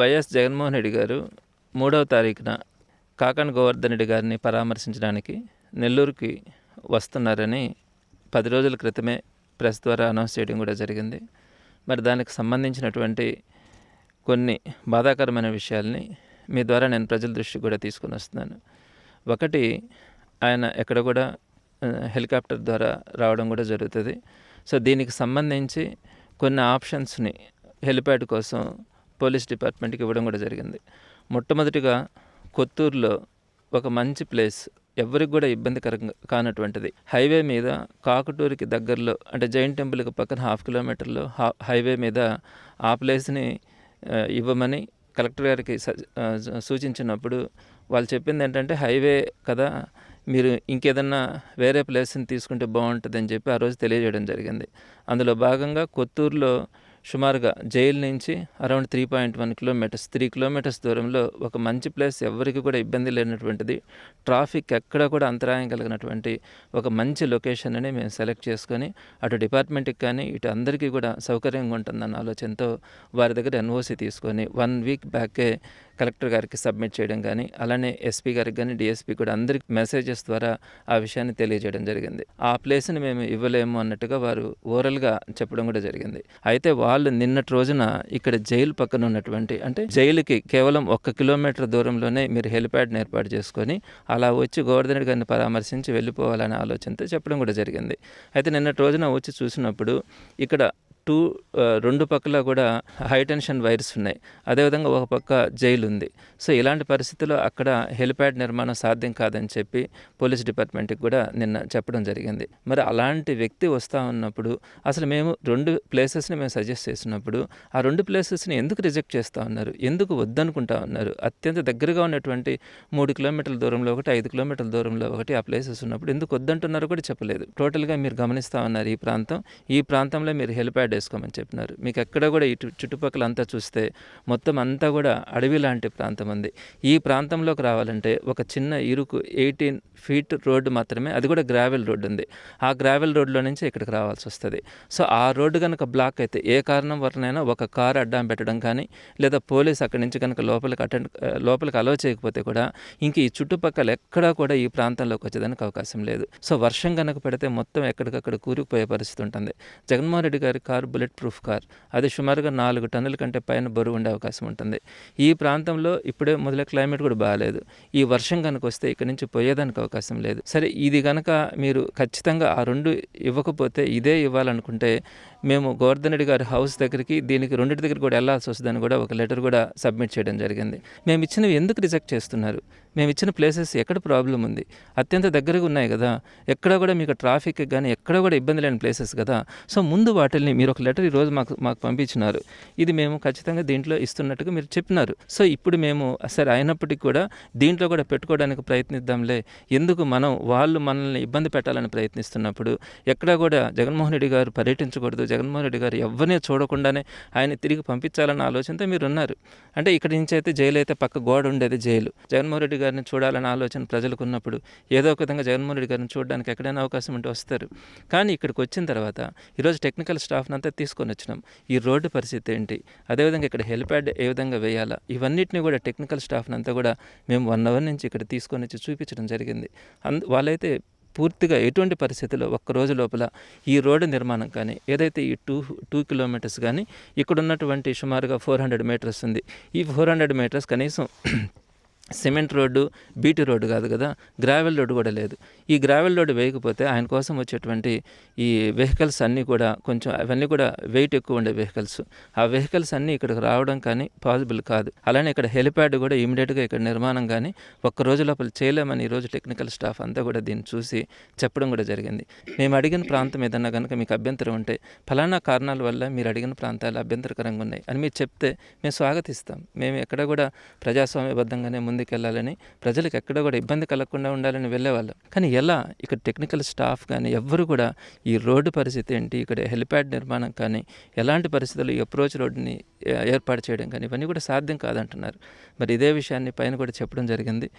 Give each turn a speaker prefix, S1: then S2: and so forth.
S1: YS Jaganmohan Reddy గారు మూడవ తారీఖున కాకాని గోవర్ధన్ రెడ్డి గారిని పరామర్శించడానికి నెల్లూరుకి వస్తున్నారని పది రోజుల క్రితమే ప్రెస్ ద్వారా అనౌన్స్ చేయడం కూడా జరిగింది. మరి దానికి సంబంధించినటువంటి కొన్ని బాధాకరమైన విషయాల్ని మీ ద్వారా నేను ప్రజల దృష్టికి కూడా తీసుకుని వస్తున్నాను. ఒకటి ఆయన ఎక్కడ కూడా హెలికాప్టర్ ద్వారా రావడం కూడా జరుగుతుంది. సో దీనికి సంబంధించి కొన్ని ఆప్షన్స్ని హెలిప్యాడ్ కోసం పోలీస్ డిపార్ట్మెంట్కి ఇవ్వడం కూడా జరిగింది. మొట్టమొదటిగా కొత్తూరులో ఒక మంచి ప్లేస్ ఎవరికి కూడా ఇబ్బందికరంగా కానటువంటిది. హైవే మీద కాకుటూరుకి దగ్గరలో అంటే జైన్ టెంపుల్కి పక్కన హాఫ్ కిలోమీటర్లో హైవే మీద ఆ ప్లేస్ని ఇవ్వమని కలెక్టర్ గారికి సూచించినప్పుడు వాళ్ళు చెప్పింది ఏంటంటే హైవే కదా మీరు ఇంకేదన్నా వేరే ప్లేస్ని తీసుకుంటే బాగుంటుందని చెప్పి ఆ రోజు తెలియజేయడం జరిగింది. అందులో భాగంగా కొత్తూరులో సుమారుగా జైలు నుంచి around three point one kilometres three kilometres దూరంలో ఒక మంచి ప్లేస్ ఎవరికి కూడా ఇబ్బంది లేనటువంటిది ట్రాఫిక్ ఎక్కడ కూడా అంతరాయం కలిగినటువంటి ఒక మంచి లొకేషన్ అని మేము సెలెక్ట్ చేసుకొని అటు డిపార్ట్మెంట్కి కానీ ఇటు అందరికీ కూడా సౌకర్యంగా ఉంటుందన్న ఆలోచనతో వారి దగ్గర ఎన్ఓసి తీసుకొని వన్ వీక్ బ్యాకే కలెక్టర్ గారికి సబ్మిట్ చేయడం కానీ అలానే ఎస్పీ గారికి కానీ డిఎస్పీ కూడా అందరికి మెసేజెస్ ద్వారా ఆ విషయాన్ని తెలియజేయడం జరిగింది. ఆ ప్లేస్ని మేము ఇవ్వలేము అన్నట్టుగా వారు ఓరల్గా చెప్పడం కూడా జరిగింది. అయితే వాళ్ళు నిన్నటి రోజున ఇక్కడ జైలు పక్కన ఉన్నటువంటి అంటే జైలుకి కేవలం ఒక్క కిలోమీటర్ దూరంలోనే మీరు హెలిప్యాడ్ని ఏర్పాటు చేసుకొని అలా వచ్చి గోవర్ధన్ గారిని పరామర్శించి వెళ్ళిపోవాలనే ఆలోచనతో చెప్పడం కూడా జరిగింది. అయితే నిన్నటి రోజున వచ్చి చూసినప్పుడు ఇక్కడ టూ రెండు పక్కల కూడా హై టెన్షన్ వైర్స్ ఉన్నాయి. అదేవిధంగా ఒక పక్క జైలు ఉంది. సో ఇలాంటి పరిస్థితుల్లో అక్కడ హెలిప్యాడ్ నిర్మాణం సాధ్యం కాదని చెప్పి పోలీస్ డిపార్ట్మెంట్కి కూడా నిన్న చెప్పడం జరిగింది. మరి అలాంటి వ్యక్తి వస్తూ ఉన్నప్పుడు అసలు మేము రెండు ప్లేసెస్ని మేము సజెస్ట్ చేసినప్పుడు ఆ రెండు ప్లేసెస్ని ఎందుకు రిజెక్ట్ చేస్తూ ఉన్నారు? ఎందుకు వద్దనుకుంటా ఉన్నారు? అత్యంత దగ్గరగా ఉన్నటువంటి మూడు కిలోమీటర్ల దూరంలో ఒకటి ఐదు కిలోమీటర్ల దూరంలో ఒకటి ఆ ప్లేసెస్ ఉన్నప్పుడు ఎందుకు వద్దంటున్నారో కూడా చెప్పలేదు. టోటల్గా మీరు గమనిస్తూ ఉన్నారు ఈ ప్రాంతం. ఈ ప్రాంతంలో మీరు హెలిప్యాడ్ వేసుకోమని చెప్పినారు. మీకు ఎక్కడ కూడా ఇటు చుట్టుపక్కల అంతా చూస్తే మొత్తం అంతా కూడా అడవి లాంటి ప్రాంతం ఉంది. ఈ ప్రాంతంలోకి రావాలంటే ఒక చిన్న ఇరుకు ఎయిటీన్ ఫీట్ రోడ్డు మాత్రమే అది కూడా గ్రావెల్ రోడ్డు ఉంది. ఆ గ్రావెల్ రోడ్లో నుంచి ఇక్కడికి రావాల్సి వస్తుంది. సో ఆ రోడ్డు కనుక బ్లాక్ అయితే ఏ కారణం వలనైనా ఒక కారు అడ్డం పెట్టడం కానీ లేదా పోలీస్ అక్కడి నుంచి కనుక లోపలికి అటెండ్ లోపలికి అలో చేయకపోతే కూడా ఇంక ఈ చుట్టుపక్కల ఎక్కడా కూడా ఈ ప్రాంతంలోకి వచ్చేదానికి అవకాశం లేదు. సో వర్షం కనుక పెడితే మొత్తం ఎక్కడికక్కడ కూరుకుపోయే పరిస్థితి ఉంటుంది. జగన్మోహన్ రెడ్డి గారి కారు బుల్లెట్ ప్రూఫ్ కార్. అది సుమారుగా నాలుగు టన్నుల కంటే పైన బరువు ఉండే అవకాశం ఉంటుంది. ఈ ప్రాంతంలో ఇప్పుడే మొదలై క్లైమేట్ కూడా బాగాలేదు ఈ వర్షం కనుక వస్తే ఇక్కడ నుంచి పోయేదానికి అవకాశం లేదు. సరే ఇది కనుక మీరు ఖచ్చితంగా ఆ రెండు ఇవ్వకపోతే ఇదే ఇవ్వాలనుకుంటే మేము గోవర్ధనరెడ్డి గారి హౌస్ దగ్గరికి దీనికి రెండింటి దగ్గర కూడా వెళ్ళాల్సి వస్తుందని కూడా ఒక లెటర్ కూడా సబ్మిట్ చేయడం జరిగింది. మేము ఇచ్చినవి ఎందుకు రిజెక్ట్ చేస్తున్నారు? మేము ఇచ్చిన ప్లేసెస్ ఎక్కడ ప్రాబ్లం ఉంది? అత్యంత దగ్గరగా ఉన్నాయి కదా. ఎక్కడ కూడా మీకు ట్రాఫిక్ కానీ ఎక్కడ కూడా ఇబ్బంది లేని ప్లేసెస్ కదా. సో ముందు వాటిల్ని మీరు ఒక లెటర్ ఈరోజు మాకు మాకు పంపించినారు. ఇది మేము ఖచ్చితంగా దీంట్లో ఇస్తున్నట్టుగా మీరు చెప్పినారు. సో ఇప్పుడు మేము సరే అయినప్పటికీ కూడా దీంట్లో కూడా పెట్టుకోవడానికి ప్రయత్నిద్దాంలే. ఎందుకు మనం వాళ్ళు మనల్ని ఇబ్బంది పెట్టాలని ప్రయత్నిస్తున్నప్పుడు ఎక్కడ కూడా జగన్మోహన్ రెడ్డి గారు పర్యటించకూడదు. జగన్మోహన్ రెడ్డి గారు ఎవరినే చూడకుండానే ఆయన తిరిగి పంపించాలన్న ఆలోచనతో మీరు ఉన్నారు అంటే ఇక్కడి నుంచి అయితే జైలు అయితే పక్క గోడ ఉండేది జైలు. జగన్మోహన్ రెడ్డి గారిని చూడాలన్న ఆలోచన ప్రజలకు ఉన్నప్పుడు ఏదో ఒక విధంగా జగన్మోహన్ రెడ్డి గారిని చూడడానికి ఎక్కడైనా అవకాశం ఉంటే వస్తారు. కానీ ఇక్కడికి వచ్చిన తర్వాత ఈరోజు టెక్నికల్ స్టాఫ్ని అంతా తీసుకొని వచ్చినాం. ఈ రోడ్డు పరిస్థితి ఏంటి? అదేవిధంగా ఇక్కడ హెలిప్యాడ్ ఏ విధంగా వేయాలా? ఇవన్నిటిని కూడా టెక్నికల్ స్టాఫ్ని అంతా కూడా మేము వన్ అవర్ నుంచి ఇక్కడ తీసుకొని వచ్చి చూపించడం జరిగింది. అందు వాళ్ళైతే పూర్తిగా ఎటువంటి పరిస్థితుల్లో ఒక్క రోజు లోపల ఈ రోడ్డు నిర్మాణం కానీ ఏదైతే ఈ టూ టూ కిలోమీటర్స్ కానీ ఇక్కడ ఉన్నటువంటి సుమారుగా ఫోర్ హండ్రెడ్ మీటర్స్ ఉంది. ఈ ఫోర్ హండ్రెడ్ మీటర్స్ కనీసం సిమెంట్ రోడ్డు బీటీ రోడ్డు కాదు కదా గ్రావెల్ రోడ్డు కూడా లేదు. ఈ గ్రావెల్ రోడ్డు వేయకపోతే ఆయన కోసం వచ్చేటువంటి ఈ వెహికల్స్ అన్నీ కూడా కొంచెం అవన్నీ కూడా వెయిట్ ఎక్కువ ఉండే వెహికల్స్. ఆ వెహికల్స్ అన్నీ ఇక్కడికి రావడం కానీ పాసిబుల్ కాదు. అలానే ఇక్కడ హెలిప్యాడ్ కూడా ఇమీడియట్గా ఇక్కడ నిర్మాణం కానీ ఒక్క రోజు లోపల చేయలేమని ఈరోజు టెక్నికల్ స్టాఫ్ అంతా కూడా దీన్ని చూసి చెప్పడం కూడా జరిగింది. మేము అడిగిన ప్రాంతం ఏదన్నా కనుక మీకు అభ్యంతరం ఉంటే ఫలానా కారణాల వల్ల మీరు అడిగిన ప్రాంతాలు అభ్యంతరకరంగా ఉన్నాయి అని మీరు చెప్తే మేము స్వాగతిస్తాం. మేము ఎక్కడ కూడా ప్రజాస్వామ్యబద్ధంగానే ముందు ముందుకెళ్ళాలని ప్రజలకు ఎక్కడ కూడా ఇబ్బంది కలగకుండా ఉండాలని వెళ్ళేవాళ్ళు. కానీ ఎలా? ఇక్కడ టెక్నికల్ స్టాఫ్ కానీ ఎవ్వరు కూడా ఈ రోడ్డు పరిస్థితి ఏంటి? ఇక్కడ హెలిప్యాడ్ నిర్మాణం కానీ ఎలాంటి పరిస్థితుల్లో ఈ అప్రోచ్ రోడ్డుని ఏర్పాటు చేయడం కానీ ఇవన్నీ కూడా సాధ్యం కాదంటున్నారు. మరి ఇదే విషయాన్ని పైన కూడా చెప్పడం జరిగింది.